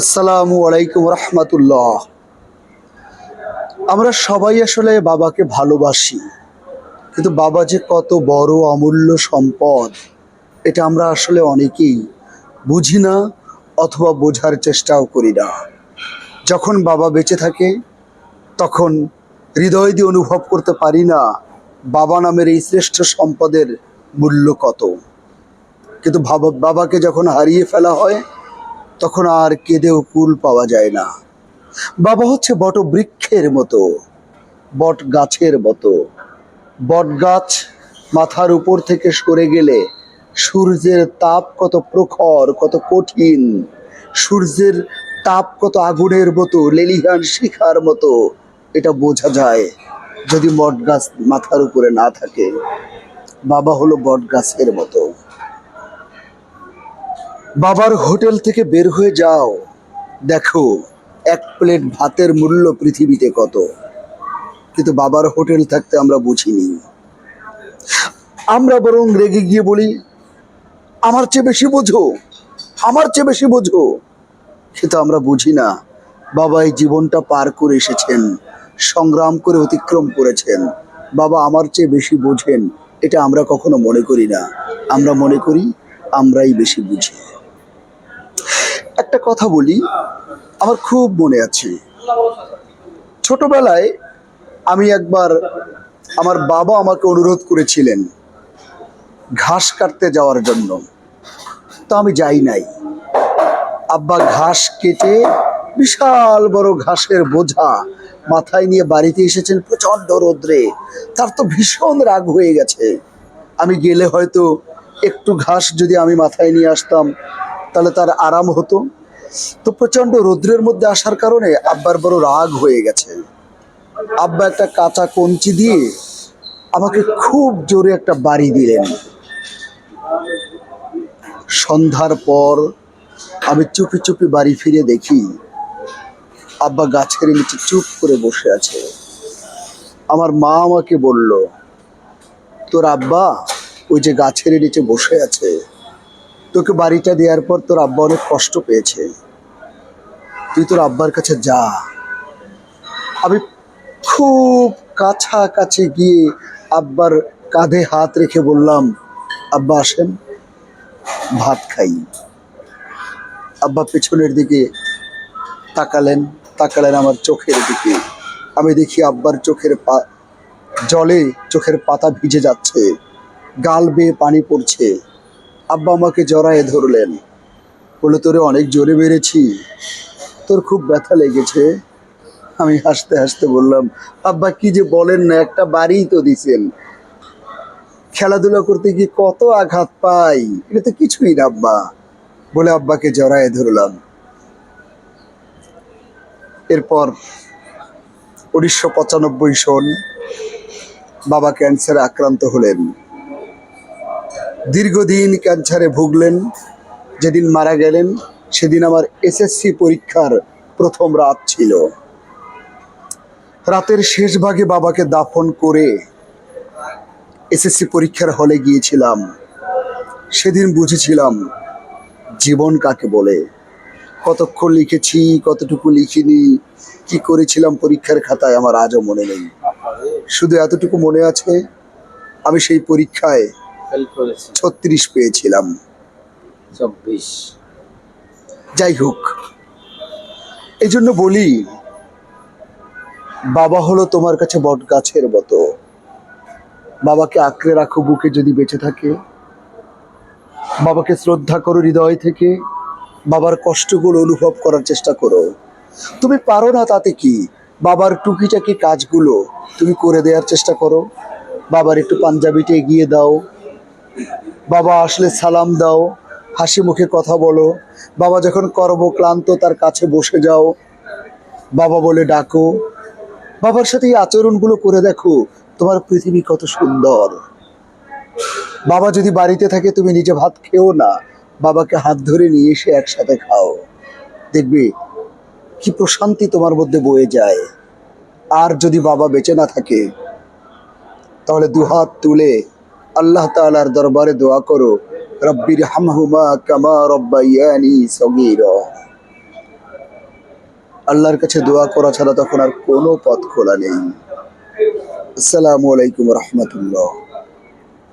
আসসালামু আলাইকুম রহমতুল্লাহ। আমরা সবাই আসলে বাবাকে ভালোবাসি, কিন্তু বাবা যে কত বড় অমূল্য সম্পদ, এটা আমরা আসলে অনেকেই বুঝি না অথবা বোঝার চেষ্টাও করি না। যখন বাবা বেঁচে থাকে, তখন হৃদয় দিয়ে অনুভব করতে পারি না বাবা নামের এই শ্রেষ্ঠ সম্পদের মূল্য কত। কিন্তু বাবা বাবাকে যখন হারিয়ে ফেলা হয় তখন আর কেঁদেও কুল পাওয়া যায় না। বাবা হচ্ছে বট বৃক্ষের মতো, বট গাছের মতো। বট গাছ মাথার উপর থেকে সরে গেলে সূর্যের তাপ কত প্রখর, কত কঠিন। সূর্যের তাপ কত আগুনের মতো, লেলিহান শিখার মতো। এটা বোঝা যায় যদি বট গাছ মাথার উপরে না থাকে। বাবা হলো বট গাছের মতো। বাবার হোটেল থেকে বের হয়ে যাও। দেখো, এক প্লেট ভাতের মূল্য পৃথিবীতে কত। কিন্তু বাবার হোটেল থাকতে আমরা বুঝিনি। আমরা বরং রেগে গিয়ে বলি, আমার চেয়ে বেশি বোঝো, আমার চেয়ে বেশি বোঝো। কিন্তু আমরা বুঝি না, বাবা এই জীবনটা পার করে এসেছেন, সংগ্রাম করে অতিক্রম করেছেন। বাবা আমার চেয়ে বেশি বোঝেন, এটা আমরা কখনো মনে করি না। আমরা মনে করি, আমরাই বেশি বুঝি। একটা কথা বলি, আমার খুব মনে আছে। ছোটবেলায় আমি একবার আমার বাবা আমাকে অনুরোধ করেছিলেন ঘাস কাটতে যাওয়ার জন্য। তো আমি যাই নাই। আব্বা ঘাস কেটে বিশাল বড় ঘাসের বোঝা মাথায় নিয়ে বাড়িতে এসেছেন প্রচণ্ড রোদ্রে। তার তো ভীষণ রাগ হয়ে গেছে। আমি গেলে হয়তো একটু ঘাস যদি আমি মাথায় নিয়ে আসতাম, তাহলে তার আরাম হতো। তো প্রচণ্ড রৌদ্রের মধ্যে আসার কারণে আব্বার বড় রাগ হয়ে গেছে। আব্বা একটা কাঁচা কঞ্চি দিয়ে আমাকে খুব জোরে একটা বাড়ি দিলেন। সন্ধ্যার পর আমি চুপি চুপি বাড়ি ফিরে দেখি আব্বা গাছের নিচে চুপ করে বসে আছে। আমার মা আমাকে বলল, তোর আব্বা ওই যে গাছের নিচে বসে আছে। তোকে বাড়িটা দেওয়ার পর তোর আব্বা অনেক কষ্ট পেয়েছে। তুই তোর আব্বার কাছে যা। আমি খুব কাছাকাছি গিয়ে আব্বার কাঁধে হাত রেখে বললাম, আব্বা আসেন, ভাত খাই। আব্বা পেছনের দিকে তাকালেন তাকালেন আমার চোখের দিকে। আমি দেখি আব্বার চোখের পা, জলে চোখের পাতা ভিজে যাচ্ছে, গাল বেয়ে পানি পড়ছে। আব্বা আমাকে জড়ায়ে ধরলেন বলে তোরে অনেক জোরে মেরেছি। তোর খুব ব্যথা লেগেছে। আমি হাসতে হাসতে বললাম, আব্বা, কি যে বলেন না, একটা বাড়িই তো দিছেন। খেলাধুলা করতে গিয়ে কত আঘাত পাই, এটা তো কিছুই না, আব্বা। বলে আব্বাকে জড়ায় ধরলাম। এরপর উনিশশো পঁচানব্বই সন বাবা ক্যান্সারে আক্রান্ত হলেন। দীর্ঘদিন ক্যান্সারে ভুগলেন, যেদিন মারা গেলেন সেদিন আমার এসএসসি পরীক্ষার প্রথম রাত ছিল। রাতের শেষ ভাগে বাবাকে দাফন করে এসএসসি পরীক্ষার হলে গিয়েছিলাম। সেদিন বুঝেছিলাম জীবন কাকে বলে। কতক্ষণ লিখেছি কতটুকু লিখিনি কি করেছিলাম পরীক্ষার খাতায় আমার আজও মনে নেই। শুধু এতটুকু মনে আছে আমি সেই পরীক্ষায় ছত্রিশ পেয়েছিলাম। চব্বিশ। যাই হোক এই জন্য বলি, বাবা হলো তোমার কাছে বট গাছের মতো। বাবাকে আঁকড়ে রাখো বুকে যদি বেঁচে থাকে। বাবাকে শ্রদ্ধা করো হৃদয় থেকে। বাবার কষ্টগুলো অনুভব করার চেষ্টা করো। তুমি পারো না তাতে কি? বাবার টুকিটাকি কাজগুলো তুমি করে দেওয়ার চেষ্টা করো। বাবার একটু পাঞ্জাবিটা এগিয়ে দাও। বাবা আসলে সালাম দাও। হাসি মুখে কথা বলো। বাবা যখন কর্মক্লান্ত তার কাছে বসে যাও, বাবা বলে ডাকো। বাবার সাথে এই আচরণগুলো করে দেখো, তোমার পৃথিবী কত সুন্দর। বাবা যদি বাড়িতে থাকে, তুমি নিজে ভাত খেও না। বাবাকে হাত ধরে নিয়ে এসে একসাথে খাও। দেখবে কি প্রশান্তি তোমার মধ্যে বয়ে যায়। আর যদি বাবা বেঁচে না থাকে, তাহলে দুহাত তুলে আল্লাহ তালার দরবারে দোয়া করো। রব্বির হামহুমা কামা রব্বাইয়ানি সগির। আল্লাহর কাছে দোয়া করা ছাড়া তখন আর কোনো পথ খোলা নেই। আসসালামু আলাইকুম রহমতুল্লাহ।